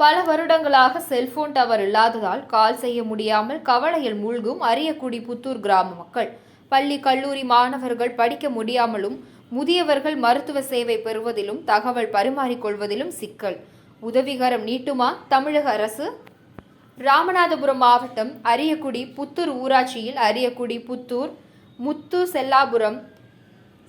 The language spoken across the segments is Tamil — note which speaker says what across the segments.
Speaker 1: பல வருடங்களாக செல்போன் டவர் இல்லாததால் கால் செய்ய முடியாமல் கவலையில் மூழ்கும் அரியக்குடி புத்தூர் கிராம மக்கள். பள்ளி கல்லூரி மாணவர்கள் படிக்க முடியாமலும் முதியவர்கள் மருத்துவ சேவை பெறுவதிலும் தகவல் பரிமாறிக்கொள்வதிலும் சிக்கல். உதவிகரம் நீட்டுமா? தமிழக அரசு? ராமநாதபுரம் மாவட்டம் அரியக்குடி புத்தூர் ஊராட்சியில் அரியக்குடி புத்தூர் முத்து செல்லாபுரம்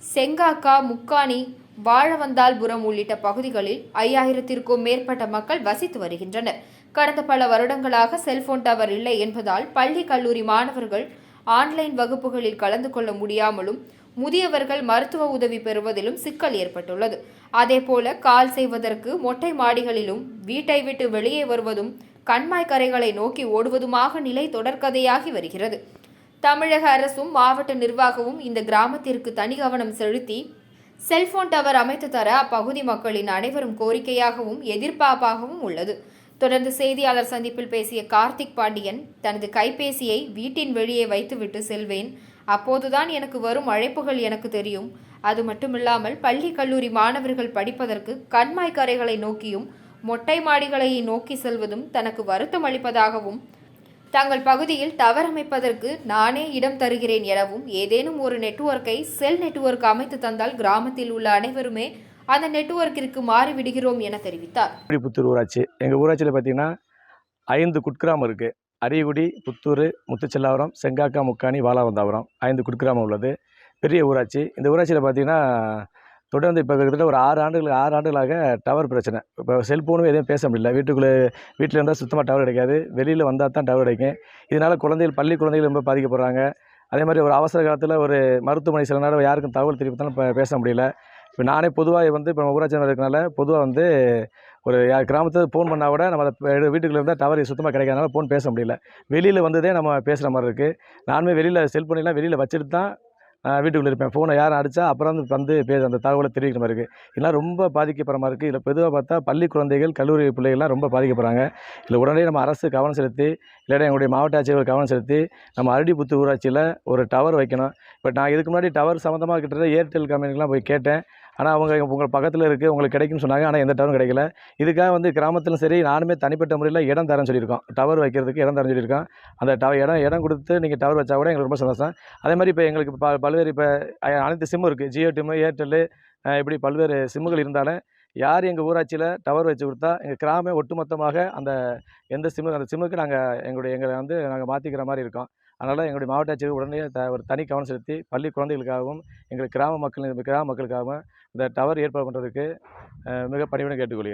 Speaker 1: செங்காக்கா முக்காணி வாழவந்தால்புரம் உள்ளிட்ட பகுதிகளில் ஐயாயிரத்திற்கும் மேற்பட்ட மக்கள் வசித்து வருகின்றனர். கடந்த பல வருடங்களாக செல்போன் டவர் இல்லை என்பதால் பள்ளி கல்லூரி மாணவர்கள் ஆன்லைன் வகுப்புகளில் கலந்து கொள்ள முடியாமலும் முதியவர்கள் மருத்துவ உதவி பெறுவதிலும் சிக்கல் ஏற்பட்டுள்ளது. அதேபோல கால் செய்வதற்கு மொட்டை மாடிகளிலும் வீட்டை விட்டு வெளியே வருவதும் கண்மாய் கரைகளை நோக்கி ஓடுவதுமாக நிலை தொடர்கதையாகி வருகிறது. தமிழக அரசும் மாவட்ட நிர்வாகமும் இந்த கிராமத்திற்கு தனி கவனம் செலுத்தி செல்போன் டவர் அமைத்து தர அப்பகுதி மக்களின் அனைவரும் கோரிக்கையாகவும் எதிர்பார்ப்பாகவும் உள்ளது. தொடர்ந்து செய்தியாளர் சந்திப்பில் பேசிய கார்த்திக் பாண்டியன் தனது கைபேசியை வீட்டின் வெளியே வைத்துவிட்டு செல்வேன். அப்போதுதான் எனக்கு வரும் அழைப்புகள் எனக்கு தெரியும். அது மட்டுமில்லாமல் பள்ளி கல்லூரி மாணவர்கள் படிப்பதற்கு கண்மாய் கரைகளை நோக்கியும் மொட்டை மாடிகளை நோக்கி செல்வதும் தனக்கு வருத்தம் அளிப்பதாகவும் தங்கள் பகுதியில் டவர் அமைப்பதற்கு நானே இடம் தருகிறேன் எனவும் ஏதேனும் ஒரு நெட்வொர்க்கை செல் நெட்வொர்க் அமைத்து தந்தால் கிராமத்தில் உள்ள அனைவருமே அந்த நெட்வொர்க்கிற்கு மாறிவிடுகிறோம் என தெரிவித்தார்.
Speaker 2: புத்தூர் ஊராட்சி. எங்கள் ஊராட்சியில் பார்த்தீங்கன்னா ஐந்து குட்கிராமம் இருக்குது அரியகுடி புத்தூர் முத்துச்செல்லாவரம் செங்காக்கா முக்காணி வாலாவந்தாவரம் ஐந்து குட்கிராமம் உள்ளது. பெரிய ஊராட்சி. இந்த ஊராட்சியில் பார்த்தீங்கன்னா தொடர்ந்து இப்போ கிட்டத்தட்ட ஒரு ஆறு ஆண்டுகள் ஆறு ஆண்டுகளாக டவர் பிரச்சனை. இப்போ செல்ஃபோனும் எதுவும் பேச முடியல. வீட்டுக்குள்ளே வீட்டில் இருந்தால் சுத்தமாக டவர் கிடைக்காது. வெளியில் வந்தால் தான் டவர் கிடைக்கும். இதனால் குழந்தைகள் பள்ளி குழந்தைகள் ரொம்ப பாதிக்கப்படுறாங்க. அதே மாதிரி ஒரு அவசர காலத்தில் ஒரு மருத்துவமனை சில நேரம் யாருக்கும் தகவல் தெரிவித்தாலும் இப்போ பேச முடியல. இப்போ நானே பொதுவாக வந்து இப்போ ஊராட்சி இருக்கிறனால பொதுவாக வந்து ஒரு கிராமத்தில் ஃபோன் பண்ணால் கூட நம்ம அதை வீட்டுக்குள்ளே இருந்தால் டவர் சுத்தமாக கிடைக்காதனால ஃபோன் பேச முடியல. வெளியில் வந்ததே நம்ம பேசுகிற மாதிரி இருக்குது நானுமே வெளியில் செல்ஃபோனெல்லாம் வெளியில் வச்சுட்டு தான் வீட்டுக்குள்ளே இருப்பேன். ஃபோனை யாரும் அடித்தா அப்புறம் வந்து வந்து பே அந்த தகவலை தெரிவிக்கிற மாதிரி இருக்குது இதெல்லாம் ரொம்ப பாதிக்கப்படுற மாதிரி இருக்குது இதில் பொதுவாக பார்த்தா பள்ளி குழந்தைகள் கல்லூரி பிள்ளைகள்லாம் ரொம்ப பாதிக்கப்படுறாங்க. இதில் உடனே நம்ம அரசு கவனம் செலுத்தி இல்லாட்டி எங்களுடைய மாவட்ட ஆட்சியர்கள் கவனம் செலுத்தி நம்ம அரடிபுத்து ஊராட்சியில் ஒரு டவர் வைக்கணும். இப்போ நான் இதுக்கு முன்னாடி டவர் சம்மந்தமாக கிட்டத்தட்ட ஏர்டெல் கம்பெனிக்கெலாம் போய் கேட்டேன். ஆனால் அவங்க உங்கள் பக்கத்தில் இருக்குது உங்களுக்கு கிடைக்கும்னு சொன்னாங்க. ஆனால் எந்த டவரும் கிடைக்கல. இதுக்காக வந்து கிராமத்திலும் சரி நானுமே தனிப்பட்ட முறையில் இடம் தரேன் சொல்லியிருக்கோம். டவர் வைக்கிறதுக்கு இடம் தரேன் சொல்லியிருக்கோம். அந்த டவர் இடம் இடம் கொடுத்து நீங்கள் டவர் வச்சா கூட எங்களுக்கு ரொம்ப சந்தோஷம். அதே மாதிரி இப்போ எங்களுக்கு ப பல்வேறு இப்போ அனைத்து சிம்மும் இருக்குது ஜியோ டிம்மு ஏர்டெல்லு இப்படி பல்வேறு சிம்முகள் இருந்தாலும் யார் எங்கள் ஊராட்சியில் டவர் வச்சு கொடுத்தா எங்கள் கிராமம் ஒட்டுமொத்தமாக அந்த எந்த சிம்மு அந்த சிம்முக்கு நாங்கள் எங்களுடைய எங்களை வந்து நாங்கள் மாற்றிக்கிற மாதிரி இருக்கோம். அதனால் எங்களுடைய மாவட்ட ஆட்சியர் உடனே த ஒரு தனி கவனம் செலுத்தி பள்ளி குழந்தைகளுக்காகவும் எங்கள் கிராம மக்கள் கிராம மக்களுக்காகவும் இந்த டவர் ஏற்பாடு பண்ணுறதுக்கு மிக பணிவுடன் கேட்டுக்கொள்கிறேன்.